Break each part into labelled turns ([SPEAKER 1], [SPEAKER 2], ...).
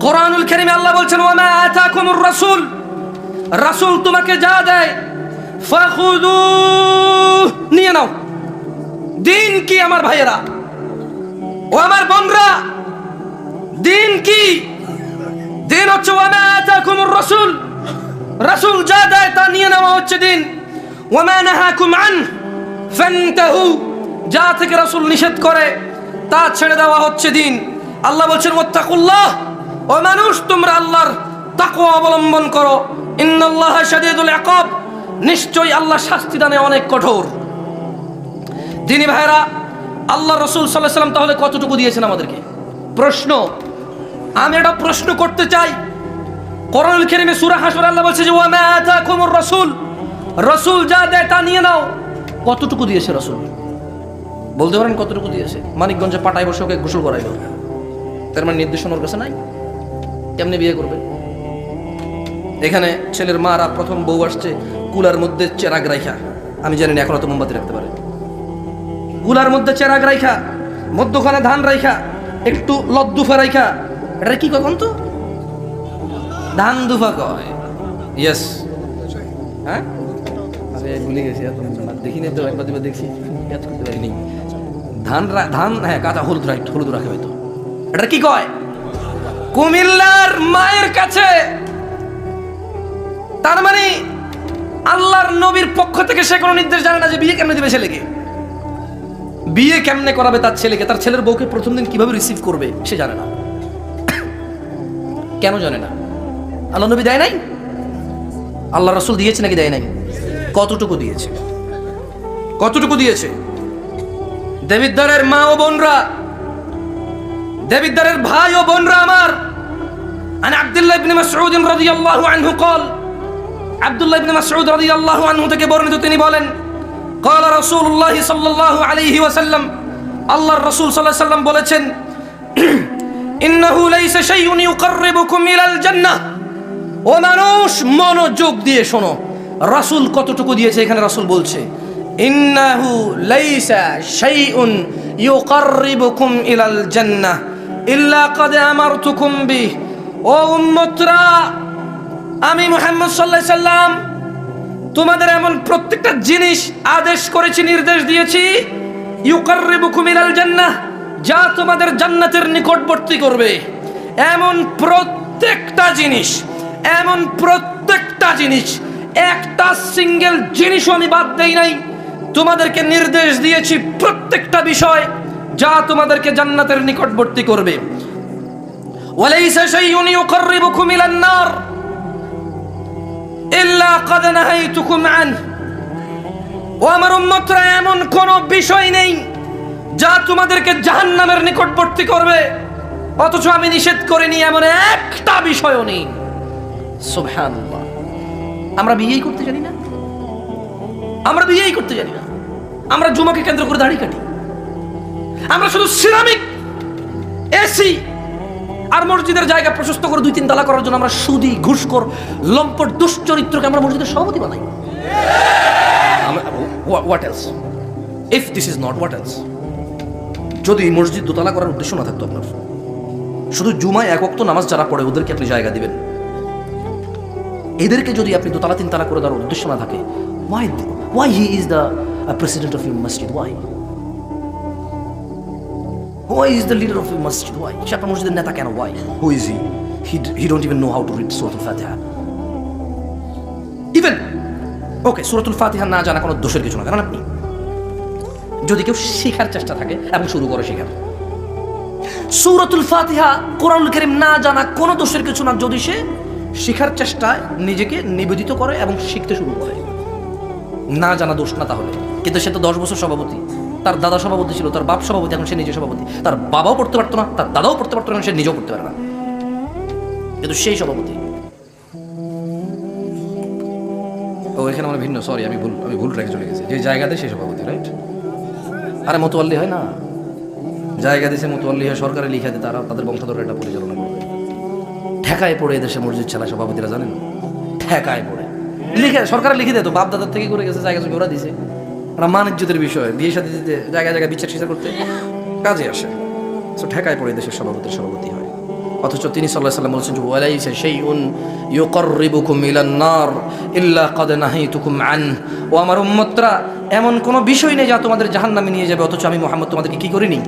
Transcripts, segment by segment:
[SPEAKER 1] কোরআনুল কারীমে আল্লাহ বলছেন, ওয়া মা আতাকুমুর রাসূল। রাসূল তোমাকে যা দেয় ফাখুদু নিয়ে নাও। দিন কি আমার ভাইয়েরা? ও আমার বোনরা, দিন কি? দিন হচ্ছে, ওয়া মা আতাকুমুর রাসূল। রাসূল যা দেয়, তা নিয়ে নেওয়া হচ্ছে দিন। ওয়া মা নাহাকুম আন, ফান্তাহু। যা থেকে রাসূল নিষেধ করে, তা ছেড়ে দেওয়া হচ্ছে দিন। আল্লাহ বলছেন, ওয়াত্তাকুল্লাহ। ও মানুষ, তোমরা আল্লাহর তাকওয়া অবলম্বন করো। ইন্নাল্লাহ শাদীদুল ইকাব। নিশ্চয়ই আল্লাহ শাস্তি দানে অনেক কঠোর। দিনী ভাইরা আল্লাহ রসুল সাল্লাহ সাল্লাম তাহলে কতটুকু দিয়েছেন আমাদেরকে? প্রশ্ন। আমি একটা প্রশ্ন করতে চাই। করণুল কেরিমে সুরা হাসুর আল্লাহ বলছে যে, ওয়া মা আতাকুমুর রাসূল। রাসূল যা দেয় তা নিয়ে নাও। কতটুকু দিয়েছে রসুল? বলতে পারেন কতটুকু দিয়েছে? মানিকগঞ্জে পাটায় বসে ওকে গোসল করাইলো। তার মানে নির্দেশনা ওর কাছে নাই? কেমনে বিয়ে করবে? এখানে ছেলের মারা প্রথম বউ আসছে কুলার মধ্যে চেরাগ রাইখা। আমি জানি না এখনও তো মোমবাতি রাখতে পারে। কুলার মধ্যে চেরাগ রাইখা, মধ্যখানে ধান রাইখা, একটু লদ্দুফা রাইখা। এটা কি কখন তো? ধান দুফা কয়। ইয়েস হ্যাঁ? ভুলে গেছি, এত দেখি না তো, একবার দুবার দেখছি। ধান ধান হ্যাঁ কাঁচা হলুদ রাইট হলুদ রাখে হয়তো। এটা কি কয়? কুমিল্লার মায়ের কাছে। তার মানে আল্লাহর নবীর পক্ষ থেকে সে কোনো নির্দেশ জানে না যে বিয়ে কেমনে দিবে ছেলেকে। বিয়ে কেমনে করাবে তার ছেলেকে? তার ছেলের বউকে প্রথম দিন কীভাবে রিসিভ করবে, সে জানে না। কেন জানে না? আল্লাহ নবী দেয় নাই? আল্লাহ রসুল দিয়েছে নাকি দেয় নাই? কতটুকু দিয়েছে? কতটুকু দিয়েছে? দেবিদ্দারের মা ও বোনরা দেবিদ্দারের ভাই ও বোনরা আমার عن عبد الله بن مسعود رضي الله عنه قال عبد الله بن مسعود رضي الله عنه থেকে বর্ণিত তিনি বলেন قال رسول الله صلى الله عليه وسلم আল্লাহর রাসূল সাল্লাল্লাহু আলাইহি সাল্লাম বলেছেন ইন্নাহু লাইসা শাইউন ইউকাররিবুকুম ইলাল জান্নাহ ও মানুষ মনোযোগ দিয়ে শোনো রাসূল কতটুকু দিয়েছে এখানে রাসূল বলছে ইন্নাহু লাইসা শাইউন ইউকাররিবুকুম ইলাল জান্নাহ কাদ বিহ। ও আমি মুহাম্মদ আলাইহি সাল্লাম তোমাদের এমন প্রত্যেকটা জিনিস আদেশ করেছি, নির্দেশ দিয়েছি জান্নাহ, যা তোমাদের জান্নাতের নিকটবর্তী করবে। এমন প্রত্যেকটা জিনিস, এমন প্রত্যেকটা জিনিস, একটা সিঙ্গেল জিনিসও আমি বাদ দেই নাই। তোমাদেরকে নির্দেশ দিয়েছি প্রত্যেকটা বিষয় যা তোমাদেরকে জান্নাতের নিকটবর্তী করবে। ওয়ালাইসা শাইউন ইউকাররিবুকুম ইলান নার। ইল্লা কাদ নাহাইতুকুম আন। ও আমার উম্মতরা, এমন কোন বিষয় নেই যা তোমাদেরকে জাহান্নামের নিকটবর্তী করবে। অথচ আমি নিষেধ করিনি, এমন একটা বিষয়ও নেই। সুবহানাল্লাহ। আমরা বিয়েই করতে জানি না। আমরা বিয়েই করতে জানি না। আমরা জুমাকে কেন্দ্র করে দাড়ি কাটি। আমরা শুধু সিরামিক, এসি আর মসজিদের জায়গা প্রশস্ত করে দুই তিন তালা করার জন্য আমরা সুদি, ঘুষখোর, লম্পট, দুশ্চরিত্রকে আমরা মসজিদের সভাপতি বানাই। What else if this is not what else যদি মসজিদ দোতলা করার উদ্দেশ্য না থাকতো আপনার। শুধু জুমায় এক অক্ত নামাজ যারা পড়ে, ওদেরকে আপনি জায়গা দিবেন। এদেরকে যদি আপনি দোতলা তিন তালা করে দেওয়ার উদ্দেশ্য না থাকে why why he is the president of your masjid why Why is the leader of a masjid? Why? সে আপনার মসজিদের নেতা কেন? Why? Who is he? He, he don't even know how to read Surah Al-Fatiha. Even, ওকে সুরাতুল ফাতিহা না জানা কোনো দোষের কিছু না জানেন আপনি যদি কেউ শেখার চেষ্টা থাকে এবং শুরু করে শেখার সুরাতুল ফাতিহা কোরআন করিম না জানা কোনো দোষের কিছু না যদি সে শেখার চেষ্টায় নিজেকে নিবেদিত করে এবং শিখতে শুরু করে না জানা দোষ না তাহলে কিন্তু সে তো দশ বছর সভাপতি তার দাদা সভাপতি ছিল, তার বাপ সভাপতি, এখন সে নিজে সভাপতি। তার বাবাও পড়তে পারতো না, তার দাদাও পড়তে পারতো না সে নিজেও পড়তে পারে না। কিন্তু সেই সভাপতি। ও, এখানে আমার ভিন্ন সরি আমি ভুল আমি ভুল ট্র্যাকে চলে গেছি। যে জায়গাতে সভাপতি রাইট আরে মতোয়াল্লি হয় না? জায়গা দিয়েছে মতোয়াল্লি হয়, সরকারে লিখে দেয়, তারা তাদের বংশধর এটা পরিচালনা করবে ঠেকায় পড়ে এদেশে মসজিদ চালায় সভাপতিরা জানেন? ঠেকায় পড়ে। লিখে, সরকার লিখে দেয় তো, বাপ দাদার থেকে করে গেছে, জায়গা জমি ওরা দিছে। ওরা মানিজ্যতের বিষয়, বিয়ে সাথে দিতে, জায়গায় জায়গায় বিচার বিচার করতে কাজে আসে। সো ঠেকায় পড়ে দেশের সভাপতির সভাপতি হয়। অথচ তিনি সাল্লাহ সাল্লাম বলছেন যে, ওয়ালাইসা শাইউন ইউকাররিবুকুম ইলান নার ইল্লা ক্বাদ নাহাইতুকুম আন। ও আমার উম্মতরা, এমন কোনো বিষয় নেই যা তোমাদের জাহান্নামে নিয়ে যাবে, অথচ আমি মোহাম্মদ তোমাদেরকে কি করিনি?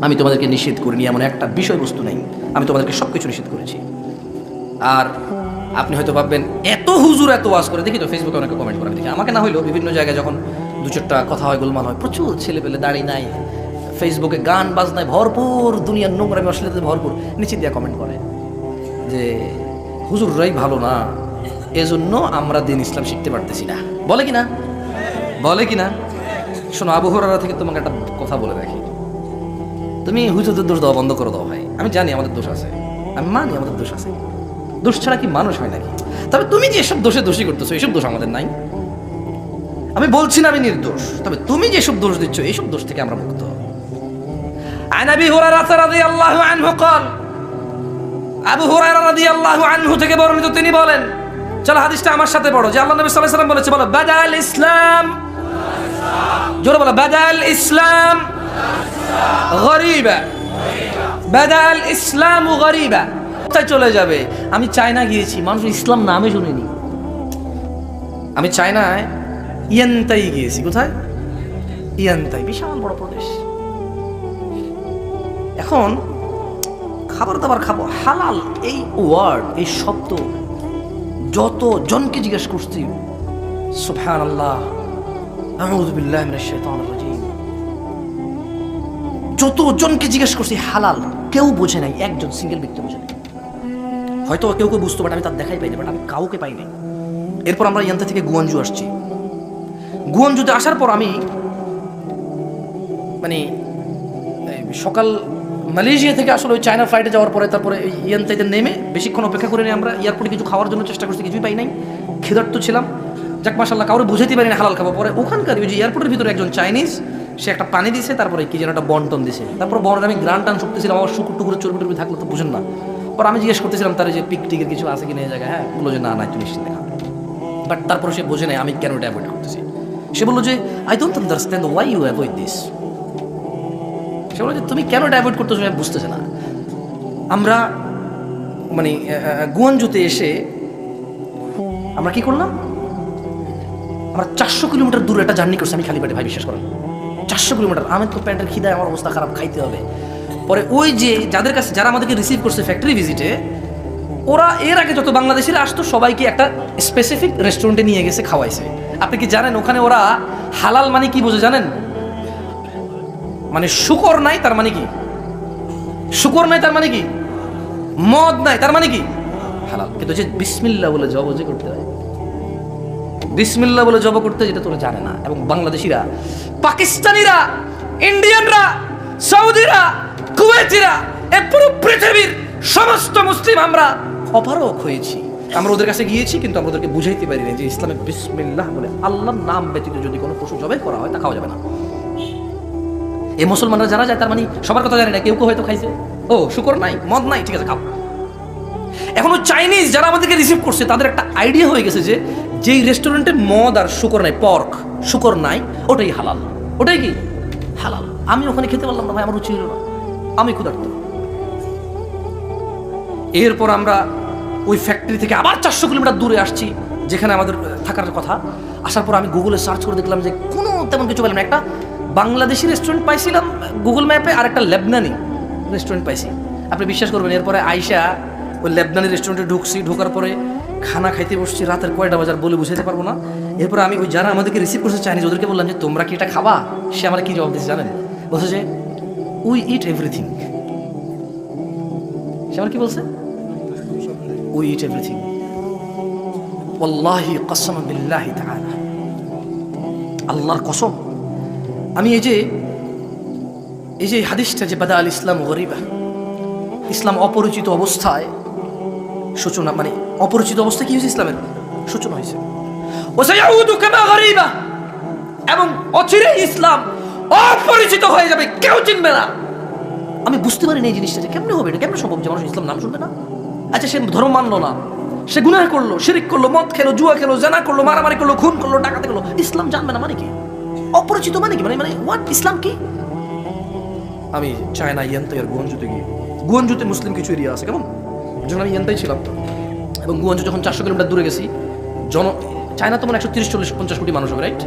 [SPEAKER 1] আমি তোমাদেরকে নিষেধ করিনি, এমন একটা বিষয়বস্তু নেই। আমি তোমাদেরকে সব কিছু নিষেধ করেছি। আর আপনি হয়তো ভাববেন, এত হুজুর, এত ওয়াজ করে? দেখি তো ফেসবুকে অনেকে কমেন্ট করে। দেখি, আমাকে না হইলেও বিভিন্ন জায়গায় যখন দু চারটা কথা হয়, গোলমাল হয়, প্রচুর ছেলে পেলে দাড়ি নাই ফেসবুকে গান বাজনায় ভরপুর, দুনিয়ার নোংরামি, অশ্লীলতায় ভরপুর। নিচে দিয়ে কমেন্ট করে যে হুজুররাই ভালো না। এজন্য আমরা দিন ইসলাম শিখতে পারতেছি না। বলে কি না বলে কি না শোনো আবহাওয়ারা থেকে তোমাকে একটা কথা বলে রাখি। তুমি হুজুরদের দোষ দেওয়া বন্ধ করে দাও ভাই। আমি জানি আমাদের দোষ আছে। আমি মানি আমাদের দোষ আছে। দোষ ছাড়া কি মানুষ হয় নাকি তবে তুমি যে এসব দোষে দোষী করতেছো এসব দোষ আমাদের নাই আমি বলছি না আমি নির্দোষ তবে তুমি যেসব দোষ দিচ্ছ এইসব দোষ থেকে আমরা মুক্ত عن ابي هريره رضي الله عنه قال আবু হুরায়রা রাদিয়াল্লাহু আনহু থেকে বর্ণিত তিনি বলেন চলো হাদিসটা আমার সাথে পড়ো যে আল্লাহ নবী সাল্লাল্লাহু আলাইহি সাল্লাম বলেছে বলো বাদাল ইসলাম জোরে বলো বাদাল ইসলাম গরিবা বাদাল ইসলাম গরিবা কোথায় চলে যাবে। আমি চায়না গিয়েছি মানুষ ইসলাম নামে শুনিনি। আমি চায়নায় ইয়ান্তাই গিয়েছি, কোথায়? ইয়ান্তাই, বিশাল বড় প্রদেশ। এখন খাবার দাবার খাব, হালাল এই ওয়ার্ড, এই শব্দ যত জনকে জিজ্ঞেস করছি সুবহান আল্লাহ যত জনকে জিজ্ঞেস করছি, হালাল, কেউ বোঝে নাই, একজন সিঙ্গেল ব্যক্তি বোঝে নাই। হয়তো কেউ কেউ বুঝতে বাট আমি তার দেখাই পাইনি বাট আমি কাউকে পাইনি। এরপর আমরা ইয়ান্তা থেকে গুয়াঞ্জু আসছি। গুয়াঞ্জুতে আসার পর আমি মানে সকাল মালয়েশিয়া থেকে আসলে ওই চায়না ফ্লাইটে যাওয়ার পরে তারপরে ইয়ান্তাইতে নেমে বেশিক্ষণ অপেক্ষা করে নিয়ে আমরা এয়ারপোর্টে কিছু খাওয়ার জন্য চেষ্টা করছি, কিছুই পাই নাই। ক্ষুধার্ত ছিলাম। যাক মাসাল্লাহ কাউরে বুঝাইতে পারি না হালাল খাব। পরে ওখানকার ওই যে এয়ারপোর্টের ভিতরে একজন চাইনিজ, সে একটা পানি দিছে, তারপরে কি যেন একটা বন্টন দিছে। তারপর বনের আমি গ্রান টান শুকতেছিলাম, আমার শুকুর টুকুরে চর্বি থাকলে তো বুঝেন না। পর আমি জিজ্ঞেস করতেছিলাম তার যে পিক টিকের কিছু আছে কিনা এই জায়গায় হ্যাঁ? বলল যে, না না তুমি নিশ্চিন্তে খাবে বাট তারপরে সে বোঝে নাই আমি কেন এটা অ্যাভয়েড করতেছি। সে বলল যে I don't understand why you avoid this সে বলে যে, তুমি কেন এটা অ্যাভয়েড করতেছো আমি বুঝতেছে না। আমরা মানে গুয়াঞ্জুতে এসে আমরা কি করলাম? আমরা চারশো কিলোমিটার দূরে একটা জার্নি করছি, আমি খালি পেটে, ভাই, বিশ্বাস করেন। চারশো কিলোমিটার। আমি তো প্যান্টের খিদায় আমার অবস্থা খারাপ, খাইতে হবে। পরে ওই যে যাদের কাছে যারা আমাদেরকে রিসিভ করছে ফ্যাক্টরি ভিজিটে ওরা এর আগে যত বাংলাদেশিরা আসতো, সবাইকে একটা স্পেসিফিক রেস্টুরেন্টে নিয়ে গেছে, খাওয়াইছে। আপনি কি জানেন, ওখানে ওরা হালাল মানে কি বোঝে জানেন? মানে শুকর নাই, তার মানে কি? শুকর নাই, তার মানে কি? মদ নাই, তার মানে কি? হালাল। কিন্তু যে বিসমিল্লা বলে জব যে করতে হয়। বিসমিল্লা বলে জব করতে যেটা তোরা জানে না। এবং বাংলাদেশিরা, পাকিস্তানিরা, ইন্ডিয়ানরা, সৌদিরা কুয়েতিরা, এ পুরো পৃথিবীর সমস্ত মুসলিম আমরা অপারক হয়েছি। আমরা ওদের কাছে গিয়েছি, কিন্তু আমরা ওদেরকে বুঝাইতে পারি না যে ইসলামে বিসমিল্লাহ বলে আল্লাহর নাম ব্যতীত যদি কোনো পশু জবাই করা হয় তা খাওয়া যাবে না। এই মুসলমানরা যারা যায়, তার মানে সবার কথা জানে না, কেউ কেউ হয়তো খাইছে। ও, শুকর নাই, মদ নাই, ঠিক আছে, খাও। এখন চাইনিজ যারা আমাদেরকে রিসিভ করছে, তাদের একটা আইডিয়া হয়ে গেছে যে যেই রেস্টুরেন্টে মদ আর শুকর নাই পর্ক শুকর নাই, ওটাই হালাল। ওটাই কি? হালাল। আমি ওখানে খেতে পারলাম না, ভাই, আমার রুচি হলো না। আমি ক্ষুধার্ত। এরপর আমরা ওই ফ্যাক্টরি থেকে আবার চারশো কিলোমিটার দূরে আসছি, যেখানে আমাদের থাকার কথা। আসার পর আমি গুগলে সার্চ করে দেখলাম যে কোনো তেমন কিছু পেলাম একটা বাংলাদেশি রেস্টুরেন্ট পাইছিলাম গুগল ম্যাপে আর একটা লেবনানি রেস্টুরেন্ট পাইছি। আপনি বিশ্বাস করবেন, এরপরে আইসা ওই লেবনানি রেস্টুরেন্টে ঢুকছি। ঢোকার পরে খানা খাইতে বসছি, রাতের কয়টা বাজার বলে বুঝাইতে পারব না। এরপরে আমি ওই যারা আমাদেরকে রিসিভ করছে চাইনিজ ওদেরকে বললাম যে, তোমরা কি এটা খাবা? সে আমার কি জবাব দিচ্ছে জানেন? বলছে যে উই ইট এভরিথিং। সে আমার কি বলছে? We eat everything. ওয়াল্লাহি কসম বিল্লাহি তাআলা। আল্লাহর কসম। আমি এই যে এই যে হাদিসটা যে বাদা আল ইসলাম গরিবা, ইসলাম অপরিচিত অবস্থায় সূচনা মানে অপরিচিত অবস্থায় কি হয়েছে ইসলামের? সূচনা হয়েছে। এবং অচিরে ইসলাম অপরিচিত হয়ে যাবে, কেউ চিনবে না। আমি বুঝতে পারিনি এই জিনিসটা যে কেমনে হবে এটা, কেমনে সম্ভব যে মানুষ ইসলাম নাম শুনবে না? আচ্ছা সে ধর্ম মানলো না। সে গুনাহ করল, শিরিক করল, মদ খেলো, জুয়া খেলো, জানা করল, মারামারি করল, খুন করল, ডাকাতি করল। ইসলাম জানবে না মানে কি? অপরিচিত মানে কি? মানে মানে হোয়াট ইসলাম কি? আমি চায়না ইয়ান্তাইয়ের গঞ্জুতে গিয়ে গুয়াঞ্জুতে মুসলিম কিছু এরিয়া আছে, কেমন? যখন আমি ইয়ানটাই ছিলাম, এবং গুয়াঞ্জু যখন চারশো কিলোমিটার দূরে গেছি, জন চায়না তো মানে একশো তিরিশ, চল্লিশ, পঞ্চাশ কোটি মানুষ হবে রাইট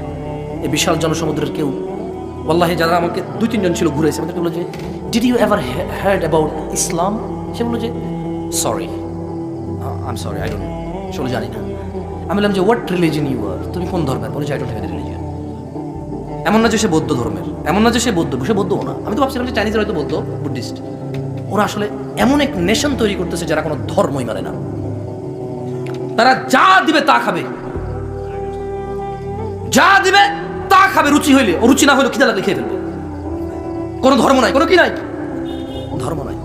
[SPEAKER 1] এই বিশাল জনসমুদ্রের কেউ ওয়াল্লাহি যারা আমাকে দুই, তিনজন ছিল ঘুরেছে আমাকে বলল যে did you ever heard about Islam সে বলল যে sorry I am sorry I don't সে জানি না। আমি বললাম যে হোয়াট রিলিজন ইউ আর তুমি কোন ধর্মের? বলে যে আই ডোন্ট হ্যাভ রিলিজন এমন না যে সে বৌদ্ধ ধর্মের, এমন না যে সে বৌদ্ধ, সে বৌদ্ধও না। আমি তো ভাবছিলাম যে চাইনিজের হয়তো বৌদ্ধ বুদ্ধিস্ট ওরা আসলে এমন এক নেশন তৈরি করতেছে যারা কোনো ধর্মই মানে না। তারা যা দিবে তা খাবে। যা দিবে তা খাবে রুচি হইলে রুচি না হইলে খিদা লাগলে খেয়ে ফেলবে। কোনো ধর্ম নাই, কোনো কি নাই? ধর্ম নাই।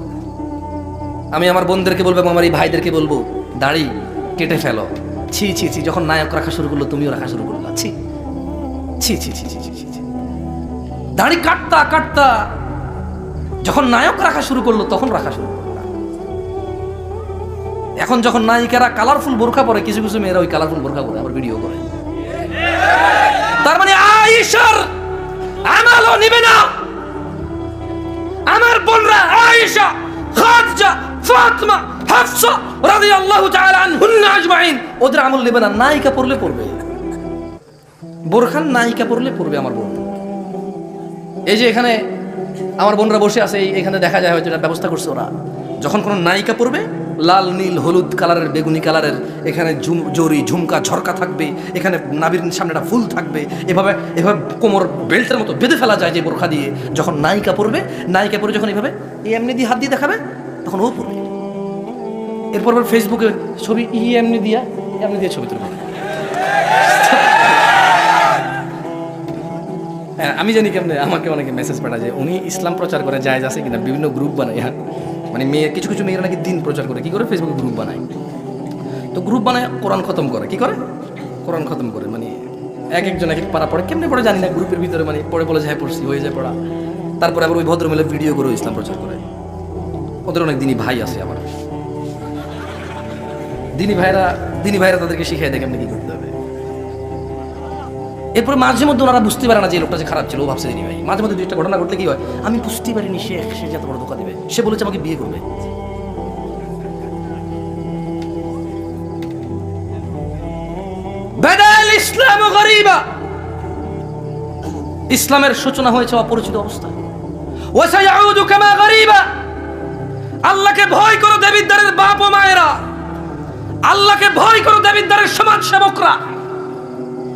[SPEAKER 1] আমি আমার বোনদেরকে বলব এবং আমার এই ভাইদেরকে বলব, দাড়ি, কেটে ফেলো। ছি ছি ছি, যখন নায়ক রাখা শুরু করল, তুমিও রাখা শুরু করল। ছি ছি ছি ছি ছি ছি ছি দাড়ি কাটতা কাটতা, যখন নায়ক রাখা শুরু করল, তখন রাখা শুরু করল। এখন যখন নায়িকারা কালারফুল বোরখা পরে, কিছু কিছু মেয়েরা ওই কালারফুল বোরখা পরে আবার ভিডিও করে। তার মানে আমালও না। আমার বোনরা আয়েশা ফাতিমা, হাফসা রাদিয়াল্লাহু তাআলা আনহুন্না আজমাইন। ওদের আমল নেবে না, নায়িকা পড়লে পড়বে। বোরখান নায়িকা পড়লে পড়বে আমার বোন। এই যে এখানে আমার বোনরা বসে আছে এখানে দেখা যায় হয়তো ব্যবস্থা করছে ওরা। যখন কোনো নায়িকা পড়বে লাল নীল হলুদ কালারের বেগুনি কালারের এখানে ঝুম জরি ঝুমকা ঝরকা থাকবে এখানে নাবির সামনে একটা ফুল থাকবে এভাবে এভাবে কোমর বেল্টের মতো বেঁধে ফেলা যায় যে বোরখা দিয়ে। যখন নায়িকা পড়বে নায়িকা পরে যখন এভাবে এমনি দিয়ে হাত দিয়ে দেখাবে তখন ও পড়বে এরপর ফেসবুকে ছবি ই এমনি দিয়া এমনি দিয়ে ছবি তুলবে। হ্যাঁ, আমি জানি কেমনে আমাকে অনেকে মেসেজ পাঠায় যে উনি ইসলাম প্রচার করে যায় আছে কিনা? বিভিন্ন গ্রুপ বানায়। হ্যাঁ মানে মেয়ে, কিছু কিছু মেয়েরা নাকি দিন প্রচার করে, কি করে? ফেসবুকে গ্রুপ বানায়। তো গ্রুপ বানায়, কোরআন খতম করে, কি করে? কোরআন খতম করে মানে এক একজন এক এক পারা পড়ে, কেমনে পড়ে জানি না, গ্রুপের ভিতরে মানে পড়ে বলে যায় পড়ছি, হয়ে যায় পড়া। তারপরে আবার ওই ভদ্রমেলে ভিডিও করে ইসলাম প্রচার করে। ওদের অনেক দিনই ভাই আছে আবার। দিনী ভাইরা দিনী ভাইরা তাদেরকে শিখিয়ে দেয় কেমনে কি করতে হবে। এরপরে মাঝে মধ্যে ওনারা বুঝতে পারে না যে লোকটা যে খারাপ ছিল, ও ভাবছে দিনী ভাই মাঝে মধ্যে দুইটা ঘটনা ঘটলে কি হয়? আমি বুঝতে পারিনি সে সে যে বড় ধোকা দিবে। সে বলেছে আমাকে বিয়ে করবে। ইসলাম গরিবা। ইসলামের সূচনা হয়েছে অপরিচিত অবস্থায় ওয়াসায়াউদু কামা গরিবা। আল্লাহকে ভয় করো দেবিদ্বারের বাপ ও মায়েরা। আল্লাহকে ভয় করো দেবিদ্বারের সমাজ সেবকরা।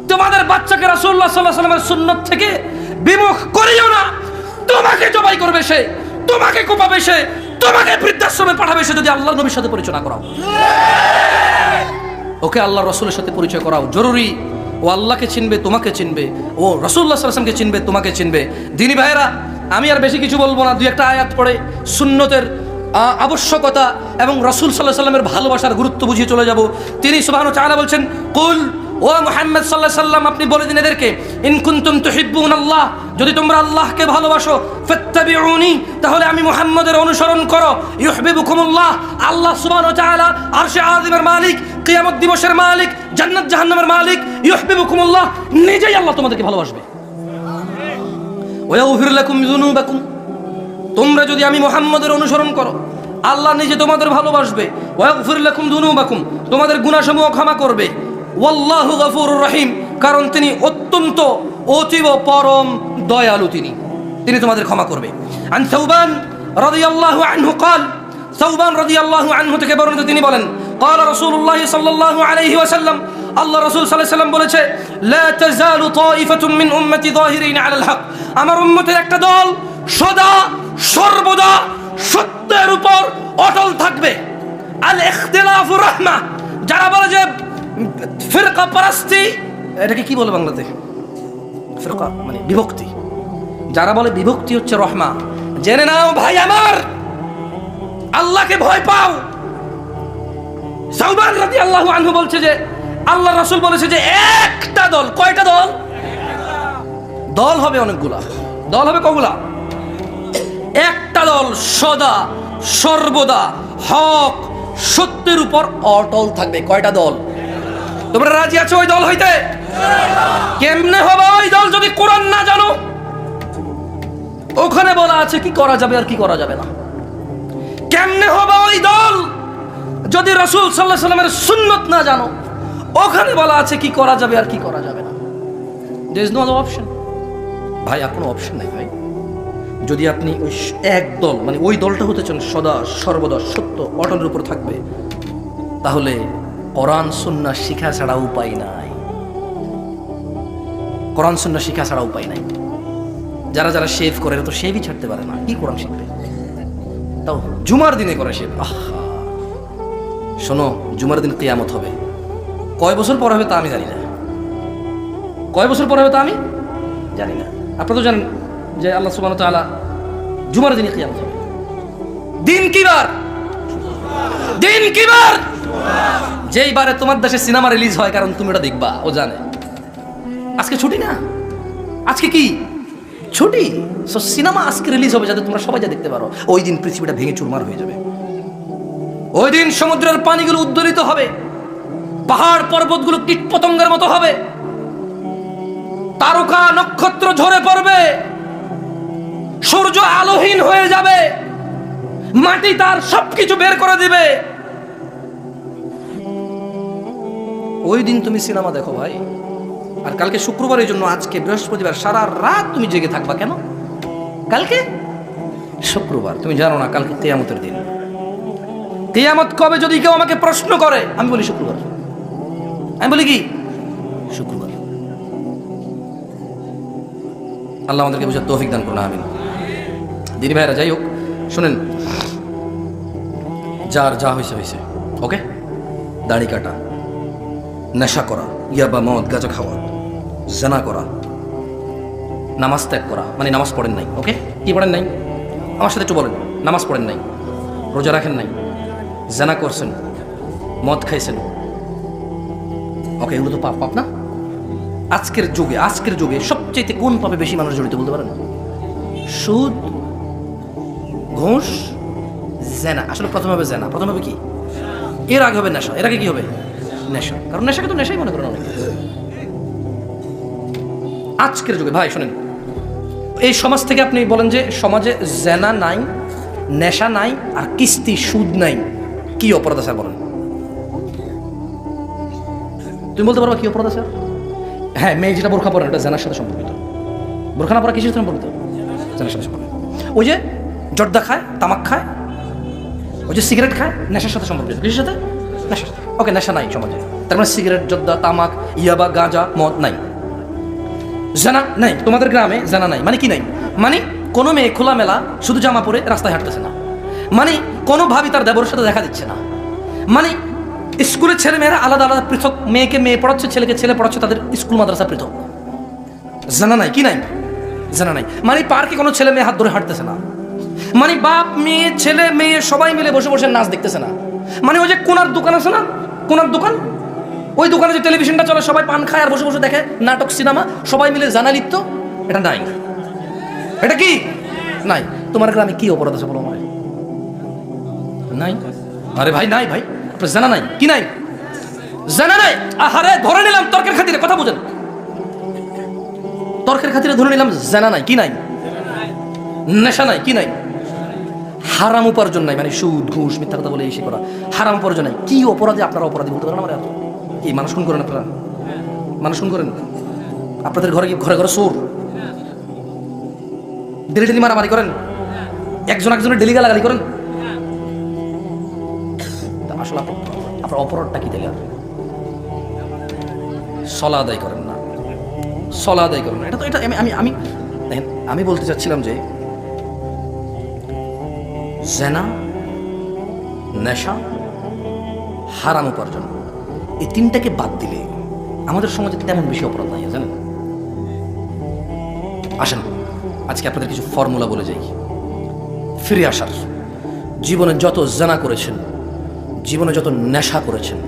[SPEAKER 1] তোমাদের বাচ্চাকে রাসূলুল্লাহ সাল্লাল্লাহু আলাইহি ওয়াসাল্লামের সুন্নাত থেকে বিমুখ করিও না। তোমাকে জবাই করবে সে, তোমাকে কোপাবে সে, তোমাকে বৃদ্ধাশ্রমে পাঠাবে সে যদি আল্লাহর নবীর সাথে পরিচয় করাও। ওকে আল্লাহ রসুলের সাথে পরিচয় করাও। জরুরি। ও আল্লাহকে চিনবে, তোমাকে চিনবে। ও রসুল্লাহ সাল্লামকে চিনবে, তোমাকে চিনবে। দিনী ভাইয়েরা, আমি আর বেশি কিছু বলব না। দুই একটা আয়াত পড়ে, সুন্নতের আবশ্যকতা এবং রসুল সাল্লাহ সাল্লামের ভালোবাসার গুরুত্ব বুঝিয়ে চলে যাব। তিনি সুবাহ চালা বলছেন, কুল ও মোহাম্মদ সাল্লাহ সাল্লাম, আপনি বলে দিন এদেরকে ইনকুন্তুম তুহিব্বুন আল্লাহ যদি তোমরা আল্লাহকে ভালোবাসো, ফাত্তাবিউনি তাহলে আমি মুহাম্মদের অনুসরণ করো। ইউহিব্বুকুমুল্লাহ আল্লাহ সুবহানাহু ওয়া তাআলা আরশে আযিমের মালিক, কিয়ামত দিবসের মালিক, জান্নাত জাহান্নামের মালিক, ইউহিব্বুকুমুল্লাহ নিজেই আল্লাহ তোমাদেরকে ভালোবাসবে। ওয়া ওয়াগফির লাকুম যুনুবাকুম তোমরা যদি আমি মোহাম্মদের অনুসরণ করো, আল্লাহ নিজে তোমাদের ভালোবাসবে। ওয়া ওয়াগফির লাকুম যুনুবাকুম তোমাদের গুনাহসমূহ ক্ষমা করবে। ওয়াল্লাহু গফুরুর রহিম কারণ তিনি অত্যন্ত অতীব পরম দয়ালু তিনি তিনি তোমাদের ক্ষমা করবে আন সাউবান রাদিয়াল্লাহু আনহু قال সাউবান রাদিয়াল্লাহু আনহু থেকে বর্ণিত তিনি বলেন قال رسول الله صلى الله عليه وسلم আল্লাহ রাসূল সাল্লাল্লাহু আলাইহি ওয়াসাল্লাম বলেছে লা তাজালু তাইফাতুম মিন উম্মতি যাহিরিন আলাল হক আমার উম্মতের একটা দল সদা সর্বদা সত্যের উপর অটল থাকবে আল ইখতিলাফু রাহমা যারা বলে যে ফিরকা পারাস্তি? এটাকে কি বলে বাংলাতে? মানে বিভক্তি। যারা বলে বিভক্তি হচ্ছে রহমা, জেনে নাও ভাই আমার, আল্লাহকে ভয় পাও। সাউবান রাদি আল্লাহ আনহু বলছে যে, আল্লাহ রাসূল বলেছে যে, একটা দল, কয়টা দল? দল হবে অনেকগুলা। দল হবে কগুলা? একটা দল সদা, সর্বদা হক, সত্যের উপর অটল থাকবে। কয়টা দল? তোমরা রাজি আছো ওই দল হইতে? কেমনে হবে ওই দল যদি কোরআন না জানো? ওখানে বলা আছে কি করা যাবে আর কি করা যাবে না। কেমনে হবে ওই দল যদি রসুল সাল্লাহ সাল্লামের সুন্নত না জানো? ওখানে বলা আছে কি করা যাবে আর কি করা যাবে না। দের ইজ নো অপশন ভাই, আর কোনো অপশন নাই ভাই। যদি আপনি ওই এক দল মানে ওই দলটা হতে চান সদা, সর্বদা সত্য, অটলের উপর থাকবে, তাহলে কোরআন সুন্না শিখা ছাড়া উপায় নাই। কোরআন সুন্না শিখা ছাড়া উপায় নাই। যারা যারা শেভ করে তো শেভই ছাড়তে পারে না। কি কোরআন শিখবে? তাও জুমার দিনে করে শেভ। আহা। শোনো, জুমার দিন কেয়ামত হবে। কয় বছর পর হবে তা আমি জানি না। কয় বছর পর হবে তা আমি জানি না। আপনারা তো জানেন যে আল্লাহ সুবাহ তাআলা জুমার দিনে কেয়ামত হবে। দিন কি বার? দিন কি বার যেই বারে তোমার দেশে সিনেমা রিলিজ হয়, কারণ তুমি ওটা দেখবা, ও জানে। আজকে ছুটি না? আজকে কি? ছুটি? সো সিনেমা আজকে রিলিজ হবে যাতে তোমরা সবাই যা দেখতে পারো। ওই দিন পৃথিবীটা ভেঙে চুরমার হয়ে যাবে। ওই দিন সমুদ্রের পানিগুলো উদ্দোলিত হবে। পাহাড় পর্বতগুলো কীট পতঙ্গের মতো হবে। তারকা নক্ষত্র ঝরে পড়বে। সূর্য আলোহীন হয়ে যাবে। মাটি তার সবকিছু বের করে দিবে। ওই দিন তুমি সিনেমা দেখো ভাই। আর কালকে শুক্রবারের জন্য আজকে বৃহস্পতিবার সারা রাত তুমি জেগে থাকবা কেন? কালকে? শুক্রবার, তুমি জানো না কালকে কেয়ামতের দিন। কেয়ামত কবে যদি কেউ আমাকে প্রশ্ন করে, আমি বলি শুক্রবার। আমি বলি কি? শুক্রবার। আল্লাহ আমাদেরকে বুঝার তৌফিক দান করুন, আমিন। দিদি ভাইরা, যাই হোক, শোনেন, যার যা হয়েছে হয়েছে ওকে? দাড়ি কাটা। নেশা করা, ইয়াবা, মদ, গাঁজা খাওয়া, জানা করা, নামাজ ত্যাগ করা মানে নামাজ পড়েন নাই ওকে কি পড়েন নাই? আমার সাথে একটু বলেন, নামাজ পড়েন নাই, রোজা রাখেন নাই, জানা করছেন, মদ খাইছেন ওকে এগুলো তো পাপ পাপ না? আজকের যুগে আজকের যুগে সবচেয়ে কোন পাপে বেশি মানুষ জড়িত বলতে পারেন? সুদ, ঘুষ, জেনা, আসলে প্রথম হবে জেনা, প্রথম হবে কি? এর আগে হবে নেশা, এর আগে কি হবে? নেশা। কারণ নেশাকে তো নেশাই মনে করেন অনেকে। আজকের যুগে, ভাই, শোনেন। এই সমাজ থেকে আপনি বলেন যে সমাজে জেনা নাই, নেশা নাই আর কিস্তি, সুদ নাই, কি অপরাধ আছে বলেন? তুমি বলতে পারবা কি অপরাধ আছে? হ্যাঁ মেয়ে যেটা বোরখা পরে, ওটা জেনার সাথে সম্পর্কিত। বোরখা না পরা কিসের সম্পর্কিত? জেনার সাথে সম্পর্কিত। ওই যে জর্দা খায়, তামাক খায়, ওই যে সিগারেট খায়, নেশার সাথে সম্পর্কিত। কিসের সাথে? নেশার সাথে। ওকে, নেশা নাই সমাজে। তার মানে সিগারেট যোদ্ধা তামাক ইয়াবা গাঁজা, মদ নাই। জানা নাই, তোমাদের গ্রামে জানা নাই। মানে কি নাই? মানে কোনো মেয়ে খোলামেলা শুধু জামা পরে রাস্তায় হাঁটতেছে না। মানে কোনো ভাবি তার দেবরের সাথে দেখা দিচ্ছে না। মানে স্কুলের ছেলে মেয়েরা আলাদা আলাদা পৃথক মেয়েকে মেয়ে পড়াচ্ছে, ছেলেকে ছেলে পড়াচ্ছে, তাদের স্কুল, মাদ্রাসা পৃথক। জানা নাই, কি নাই? জানা নাই। মানে পার্কে কোনো ছেলে মেয়ে হাত ধরে হাঁটতেছে না। মানে বাপ, মেয়ে, ছেলে, মেয়ে সবাই মিলে বসে বসে নাচ দেখতেছে না। মানে ওই যে কোনার দোকান আছে না কোনার দোকান? ওই দোকানে যে টেলিভিশনটা চলে, সবাই পান খায় আর বসে বসে দেখে নাটক সিনেমা সবাই মিলে জানা লিপ্ত এটা নাই। এটা কি? নাই। তোমার গ্রামে কি অপরাধ আছে বলো আমায়? নাই? আরে ভাই, নাই ভাই। আপনার জানা নাই? কি নাই? জানা নাই? আহারে, ধরে নিলাম তর্কের খাতিরে, কথা বুঝেন। তর্কের খাতিরে ধরে নিলাম, জানা নাই। কি নাই? নেশা নাই, কি নাই? হারাম উপার্জন নাই। মানে সুদ, ঘুষ, মিথ্যা কথা বলে এসে করা। হারাম উপার্জন নাই। কি অপরাধে আপনারা অপরাধী বলতে পারেন আমার? কি মানুষ খুন করেন আপনারা? মানুষ খুন করেন? আপনাদের ঘরে ঘরে ঘরে চোর? ডেলি ডেলি মারামারি করেন? একজন একজনের ডেলি গালাগালি করেন? আসলে আপনার অপরাধটা কি তাহলে? সলা আদায় করেন না। সলা আদায় করেন এটা তো এটা আমি আমি আমি বলতে চাচ্ছিলাম যে জেনা, নেশা, হারাম উপার্জন, এই তিনটাকে বাদ দিলে আমাদের সমাজে তেমন বেশি অপরাধ নাই, জানেন? আসেন, আজকে আপনাদের কিছু ফর্মুলা বলে যাই। ফিরে আসার। জীবনে যত জানা করেছেন, জীবনে যত নেশা করেছেন,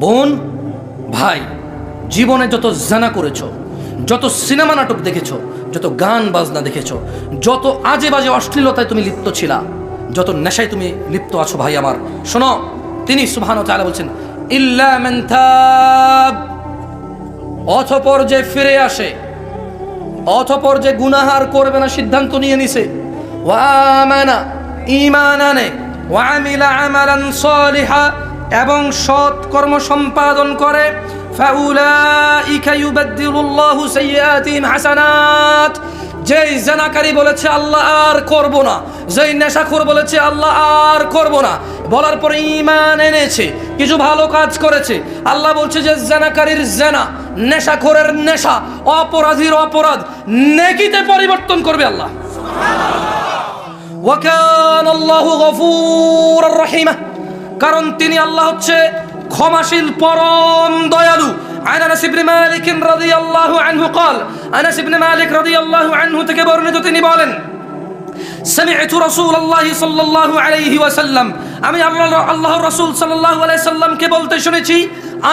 [SPEAKER 1] বোন, ভাই, জীবনে যত জানা করেছ, যত সিনেমা নাটক দেখেছ যত গান বাজনা দেখেছ, যত আজে বাজে অশ্লীলতায় তুমি লিপ্ত ছিলা, যত নেশায় তুমি লিপ্ত আছো ভাই আমার, শোনো, তিনি সুবহান বলছেন অথপর যে ফিরে আসে, অথপর যে গুনাহার করবে না সিদ্ধান্ত নিয়ে নিছে এবং সৎ কর্ম সম্পাদন করে যেই জানাকারী বলেছে, আল্লাহ আর করব না। যেই নেশাখোর বলেছে, আল্লাহ আর করব না। বলার পরে ঈমান এনেছে, কিছু ভালো কাজ করেছে। আল্লাহ বলছে যে, জানাকারীর জানা, নেশাখোরের নেশা, অপরাধীর অপরাধ, নেকিতে পরিবর্তন করবে আল্লাহ। ওয়াকান আল্লাহু গফুরার রহিমা। কারণ তিনি আল্লাহ হচ্ছে ক্ষমাশীল পরম দয়ালু عن انس بن مالك رضي الله عنه قال انس بن مالك رضي الله عنه থেকে বর্ণিত তিনি বলেন سمعت رسول الله صلى الله عليه وسلم আমি আল্লাহ আল্লাহ রাসূল সাল্লাল্লাহু আলাইহি সাল্লামকে বলতে শুনেছি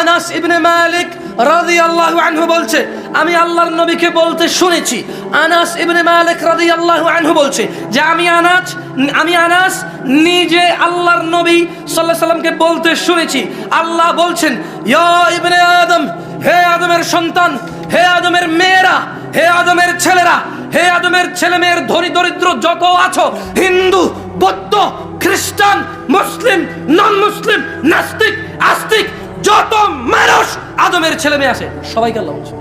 [SPEAKER 1] আনাস ইবনে মালিক রাদিয়াল্লাহু আনহু বলছে, আমি আল্লাহর নবীকে বলতে শুনেছি। আনাস ইবনে মালিক রাদিয়াল্লাহু আনহু বলছে যে আমি আনাস আমি আনাস নিজে আল্লাহর নবী আলাইহি সাল্লামকে বলতে শুনেছি। আল্লাহ বলছেন, ইয়া ইবনে আদম, হে আদমের সন্তান, হে আদমের মেয়েরা, হে আদমের ছেলেরা, হে আদমের ছেলে মেয়ের ধনী দরিদ্র যত আছো, হিন্দু, বৌদ্ধ, খ্রিস্টান, মুসলিম নন মুসলিম নাস্তিক, আস্তিক, যত মানুষ আদমের ছেলে মেয়ে আছে সবাইকে আল্লাহ বলছে।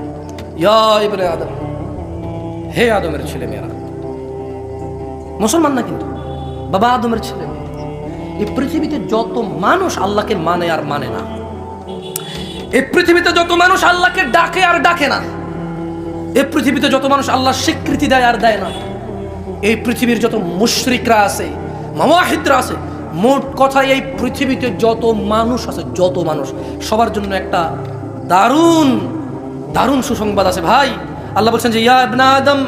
[SPEAKER 1] আদম, হে আদমের ছেলে মেয়েরা। মুসলমান না কিন্তু? বাবা আদমের ছেলে এই পৃথিবীতে যত মানুষ আল্লাহকে মানে আর মানে না, এই পৃথিবীতে যত মানুষ আল্লাহকে ডাকে আর ডাকে না, এই পৃথিবীতে যত মানুষ আল্লাহ স্বীকৃতি দেয় আর দেয় না, এই পৃথিবীর যত মুশরিকরা আছে মামাহিদরা আছে, মোট কথায় এই পৃথিবীতে যত মানুষ আছে, যত মানুষ, সবার জন্য একটা দারুণ দারুণ সুসংবাদ আছে ভাই। আল্লাহ বলছেন যে, ইয়া ইবনা আদম,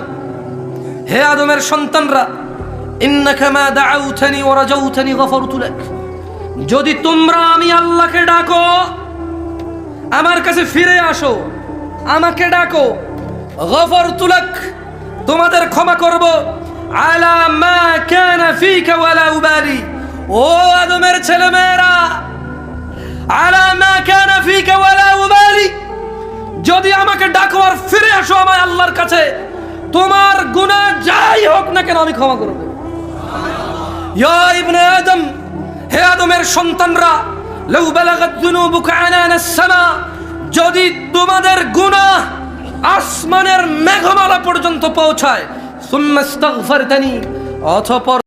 [SPEAKER 1] হে আদমের সন্তানরা যদি তোমরা আমি আল্লাহকে ডাকো, আমার কাছে ফিরে আসো, আমাকে ডাকো গফর তুলক তোমাদের ক্ষমা করব। আলা মা কানা ফিকা ওয়ালা উবালি ও আদমের ছেলে মেয়েরা আলা মা কানা ফিকা ওয়ালা উবালি। যদি আমাকে ডাকো আর ফিরে আসো আমার আল্লাহর কাছে, তোমার গুনাহ যাই হোক না কেন আমি ক্ষমা করব। ইয়া ইবনে আদম, হে আদমের সন্তানরা লৌ বালাগাত যুনুবুকা সামা, যদি তোমাদের গুনাহ আসমানের মেঘমালা পর্যন্ত পৌঁছায় সুম্মাস্তাগফারতানি অতঃপর